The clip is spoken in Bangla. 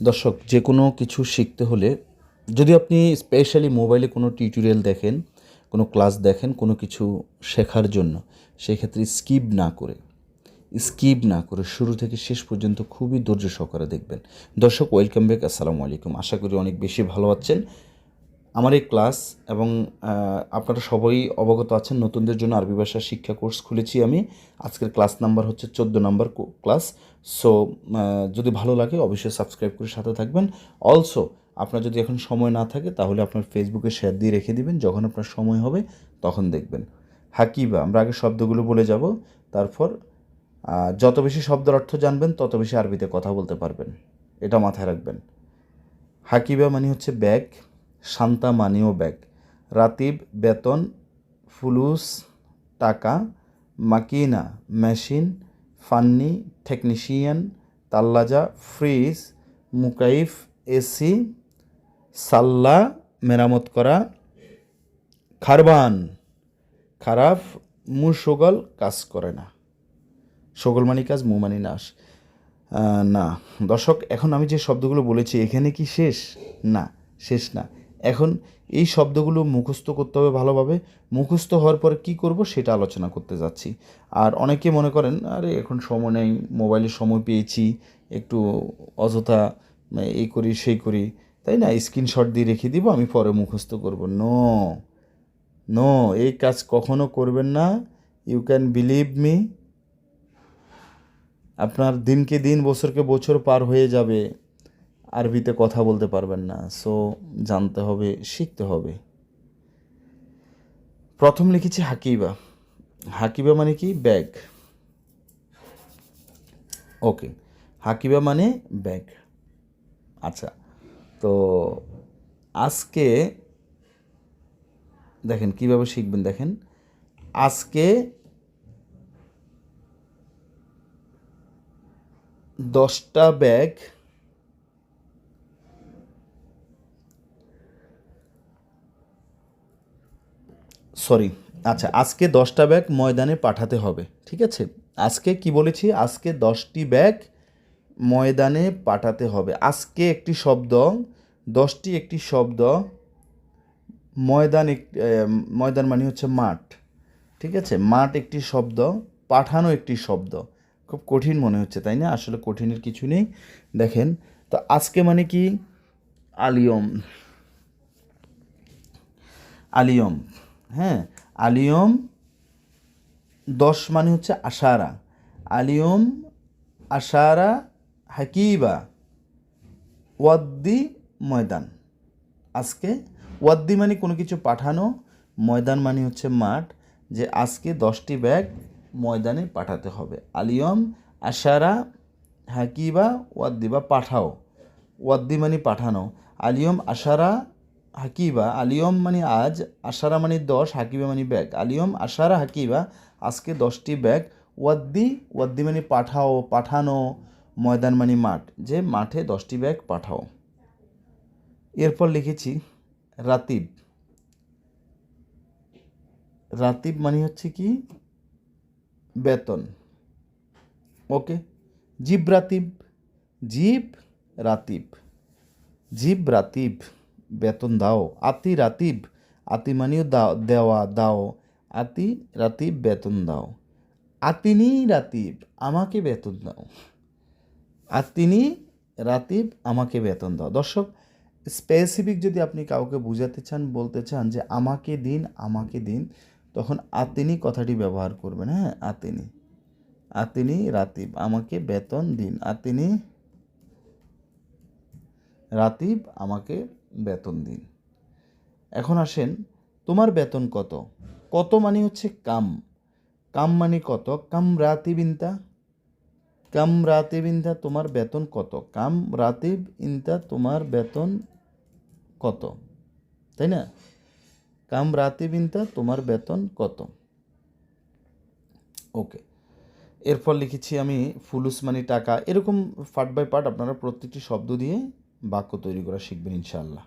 দর্শক, যে কোনো কিছু শিখতে হলে যদি আপনি স্পেশালি মোবাইলে কোনো টিউটোরিয়াল দেখেন, কোনো ক্লাস দেখেন, কোনো কিছু শেখার জন্য, সেক্ষেত্রে স্কিপ না করে স্কিপ না করে শুরু থেকে শেষ পর্যন্ত খুবই ধৈর্য সহকারে দেখবেন। দর্শক ওয়েলকাম ব্যাক আসসালামু আলাইকুম। আশা করি অনেক বেশি ভালো আছেন। আমার এই ক্লাস এবং আপনারা সবাই অবগত আছেন, নতুনদের জন্য আরবি ভাষা শিক্ষা কোর্স খুলেছি আমি। আজকের ক্লাস নাম্বার হচ্ছে চোদ্দ নাম্বার ক্লাস। সো যদি ভালো লাগে অবশ্যই সাবস্ক্রাইব করে সাথে থাকবেন। অলসো, আপনার যদি এখন সময় না থাকে, তাহলে আপনার ফেসবুকে শেয়ার দিয়ে রেখে দিবেন। যখন আপনার সময় হবে, তখন দেখবেন। হাকিবা, আমরা আগে শব্দগুলো বলে যাব। তারপর যত বেশি শব্দের অর্থ জানবেন, তত বেশি আরবিতে কথা বলতে পারবেন। এটা মাথায় রাখবেন। হাকিবা মানে হচ্ছে ব্যাগ। শান্তা মানিও ব্যাগ। রাতিব, বেতন, ফুলুস, টাকা, মাকিনা, মেশিন, ফান্নি, টেকনিশিয়ান, তাল্লাজা, ফ্রিজ, মুকাইফ, এসি, সাল্লা, মেরামত করা, খারবান। খারাপ মু সগল কাজ করে না। সগল মানি কাজ, মু মানি নাশ না। দর্শক, এখন আমি যে শব্দগুলো বলেছি, এখানে কি শেষ? না শেষ না। এখন এই শব্দগুলো মুখস্থ করতে হবে ভালোভাবে। মুখস্থ হওয়ার পর কি করব সেটা আলোচনা করতে যাচ্ছি। আর অনেকে মনে করেন, আরে, এখন সময় নেই, মোবাইলে সময় পেয়েছি, একটু অযথা এই করি, সেই করি। তাই না? স্ক্রিনশট দিয়ে রেখে দিব, আমি পরে মুখস্থ করব। নো নো, এই কাজ কখনো করবেন না। ইউ ক্যান বিলিভ মি আপনার দিনকে দিন, বছরকে বছর পার হয়ে যাবে। আরবিতে কথা বলতে পারবেন না। সো জানতে হবে, শিখতে হবে। প্রথম লিখেছি হাকিবা। হাকিবা মানে কি? ব্যাগ। ওকে। হাকিবা মানে ব্যাগ। আচ্ছা। তো, আজকে দেখেন, কীভাবে শিখবেন দেখেন। আজকে দশটা ব্যাগ সরি আচ্ছা আজকে দশটা ব্যাগ ময়দানে পাঠাতে হবে, ঠিক আছে? আজকে কি বলেছি? আজকে দশটি ব্যাগ ময়দানে পাঠাতে হবে। আজকে একটি শব্দ, দশটি একটি শব্দ, ময়দান ময়দান মানে হচ্ছে মাঠ, ঠিক আছে? মাঠ একটি শব্দ, পাঠানো একটি শব্দ। খুব কঠিন মনে হচ্ছে, তাই না? আসলে কঠিনের কিছু নেই। দেখেন, তো আজকে মানে কি? আলিয়ম আলিয়ম। হ্যাঁ আলিয়ম দশ মানে হচ্ছে আশারা। আলিয়ম, আশারা, হাকিবা, ওয়াদ্দি, ময়দান। আজকে ওয়াদ্দি মানে কোনো কিছু পাঠানো, ময়দান মানে হচ্ছে মাঠ, যে আজকে দশটি ব্যাগ ময়দানে পাঠাতে হবে। আলিয়ম, আশারা, হাকিবা, ওয়াদ্দি বা পাঠাও। ওয়াদ্দি মানে পাঠানো। আলিয়ম, আশারা হাকিবা আলিয়ম মানে আজ, আশারা মানে দশ, হাকিবা মানে ব্যাগ। আলিয়ম, আশারা, হাকিবা, আজকে দশটি ব্যাগ। ওয়াদ্দি ওয়াদ্দি মানে পাঠাও, পাঠানো, ময়দান মানে মাঠ। যে মাঠে দশটি ব্যাগ, পাঠাও। এরপর লিখেছি, রাতিব। রাতিব মানে হচ্ছে কি? বেতন। ওকে? জিব রাতিব। জিব রাতিব। জিব রাতিব। বেতন দাও। আতি রাতিব, আতি মানেও দাও, দেওয়া দাও। আতি রাতিব, বেতন দাও। আতিনি রাতিব, আমাকে বেতন দাও। আতিনি রাতিব, আমাকে বেতন দাও। দর্শক স্পেসিফিক যদি আপনি কাউকে বোঝাতে চান, বলতে চান যে আমাকে দিন আমাকে দিন, তখন আতিনি কথাটি ব্যবহার করবেন। হ্যাঁ আতিনি। আতিনি রাতিব, আমাকে বেতন দিন। আতিনি রাতিব, আমাকে বেতন দিন। এখন আসেন, তোমার বেতন কত? কত মানে হচ্ছে কাম। কাম মানে কত? কাম রাতিব ইনতা কাম রাতিব ইনতা তোমার বেতন কত? কাম রাতিব ইনতা তোমার বেতন কত? তাই না? কাম রাতিব ইনতা তোমার বেতন কত? ওকে। এরপর লিখেছি আমি ফুলুস মানে টাকা। এরকম পার্ট বাই পার্ট আপনারা প্রত্যেকটি শব্দ দিয়ে বাক্য তৈরি করা শিখবেন ইনশাআল্লাহ।